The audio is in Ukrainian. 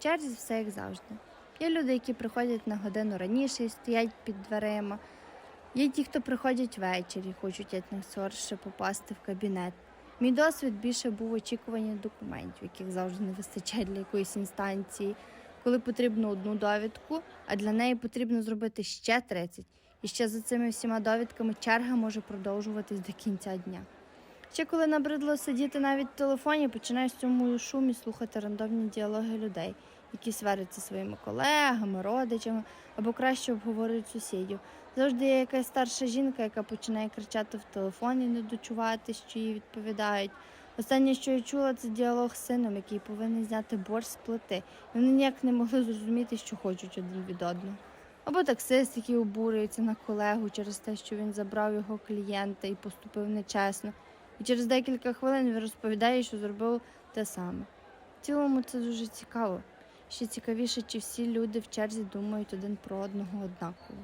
В черзі все як завжди. Є люди, які приходять на годину раніше і стоять під дверима. Є ті, хто приходять ввечері, хочуть якнайскоріше попасти в кабінет. Мій досвід більше був очікування документів, яких завжди не вистачає для якоїсь інстанції, коли потрібно одну довідку, а для неї потрібно зробити ще 30. І ще за цими всіма довідками черга може продовжуватись до кінця дня. Ще коли набридло сидіти навіть в телефоні, починаєш в цьому шумі слухати рандомні діалоги людей, які сваряться своїми колегами, родичами або краще обговорюють сусідів. Завжди є якась старша жінка, яка починає кричати в телефон і не дочувати, що їй відповідають. Останнє, що я чула, це діалог з сином, який повинен зняти борщ з плити. Вони ніяк не могли зрозуміти, що хочуть один від одного. Або таксист, який обурюється на колегу через те, що він забрав його клієнта і поступив нечесно. І через декілька хвилин він розповідає, що зробив те саме. В цілому це дуже цікаво. Ще цікавіше, чи всі люди в черзі думають один про одного однаково.